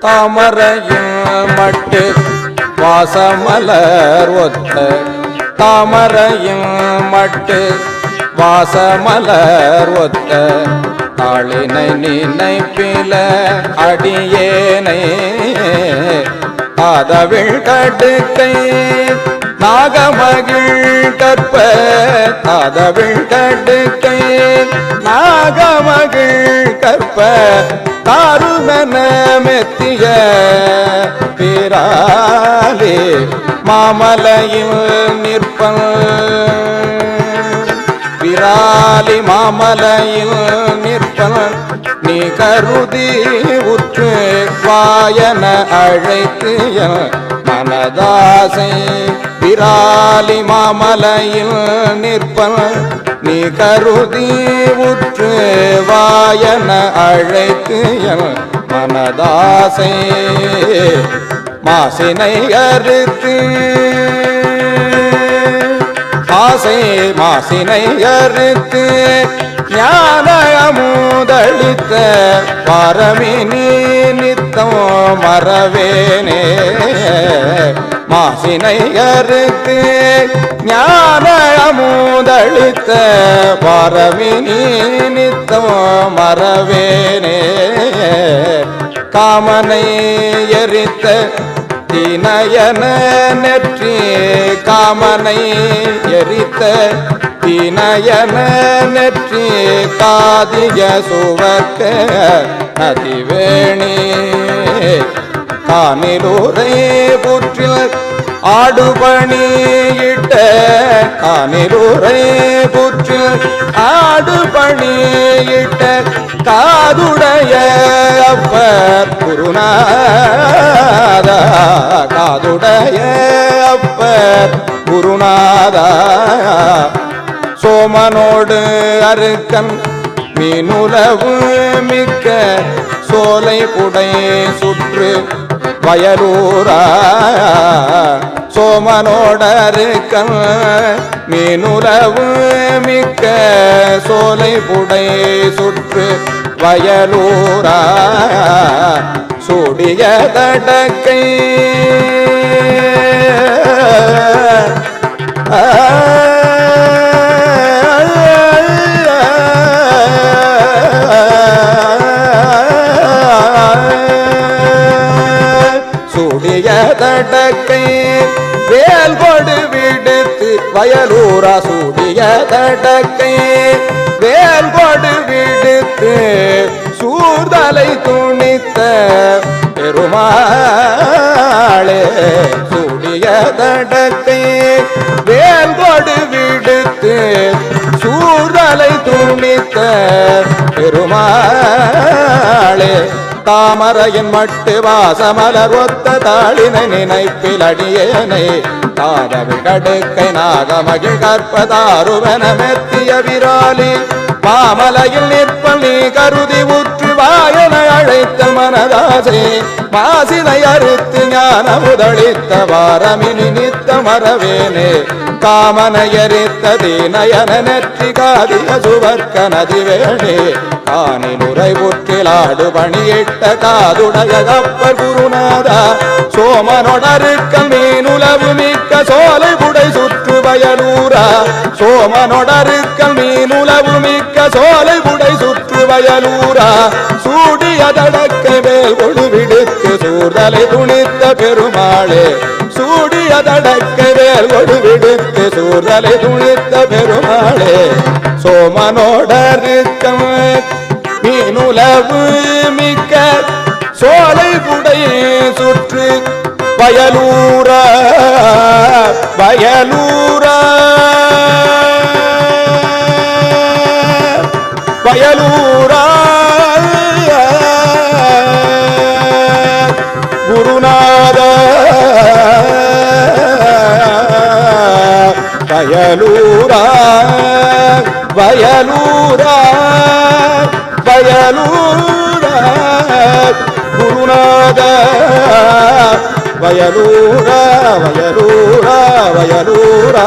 தாமரையும் மட்டு வாசமலர் ஒத்த. தாமரையும் மட்டு வாசமலர் ஒத்த. தாளினை நினைப்பில அடியேனை. ஆதவிழ் கடுக்கை நாகமகிழ் கற்ப. ஆதவிழ் கடுக்கை நாகமகிழ் கற்ப தாருமென மெத்திய பிராலே மாமலையில் நிற்பன். விராலி மாமலையில் நிற்பன். நீ கருதி உற்று வாயன அழைத்து மனதாசை. விராலி மாமலையில் நிற்பன். நீ கருதி உற்று என அழைத்து என் மனதாசை மாசினை அறுத்து. ஆசை மாசினை அறுத்து ஞான அமுதளித்த பரமினி நித்தம் மறவேனே. மாசினை அறுத்து ஞான அமுதளித்த பரமினி நித்தம் மறவேனே. காமனை எரித்த தினயன நெற்றி காமனை எரித்த தினயன நெற்றி காதிய சுவக்க நதிவேணி. காணிலூரை புற்றில் ஆடுபணியிட்ட காணிலூரை புற்று. ஆடுபணியிட்ட காதுடைய அப்பர் குருநாதா. காதுடைய அப்பர் குருநாதா. சோமனோடு அருக்கன் மீனுலவு மிக்க சோலை புடை சுற்று வயலூரா. சோமனோடருக்கன் மீனுலவு மிக்க சோலை புடை சுற்று வயலூரா சூடிய தடக்கை. தடக்கை வேல் கொடு விடுத்து வயலூரா சூடிய தடக்கை. வேல் கொடு விடுத்து சூர்தலை துணித்த பெருமாளே சூடிய தடக்கை. வேல் கொடு விடுத்து சூர்தலை துணித்த பெருமாளே தாமரையின் மட்டு வாசமலர் ஒத்த தாளினை நினைப்பில் அடியேனை. தாரவி கடுக்கை நாகமகிழ் கற்பதாருவன மெத்திய விராலி. மாமலையில் நிற்பல் நீ கருதி ஊற்று வாயனை அழைத்த மனதாசே. மாசினை அறுத்து ஞான முதளித்த வாரமினி நித்த மரவேனே காமனையரித்ததி நயன நெற்றி காதிய சுவர்க்க நதிவேணே காணிலுரை புற்றிலாடு பணியிட்ட காதுடைய கப்பர் குருநாதா. சோமனொடருக்க மீனுலவு மிக்க சோலை புடை சுற்று வயலூரா. சோமனொடருக்க மீனுலவு மிக்க சோலை புடை சுற்று வயலூரா. சூடிய தடக்கை மேல் கொடு விடுத்து சூர்தலை துணித்த பெருமாளே. சூடிய தடக்கை மேல் கொடு விடுத்து சூர்தலை துணித்த பெருமாளே சோமனோட சோமனோடருக்கம் மீனுலவு மிக்க சோலை புடை சுற்று வயலூர வயலூர. வயலூர். வயலூர குருநாத வயலூர வயலூர வயலூரா.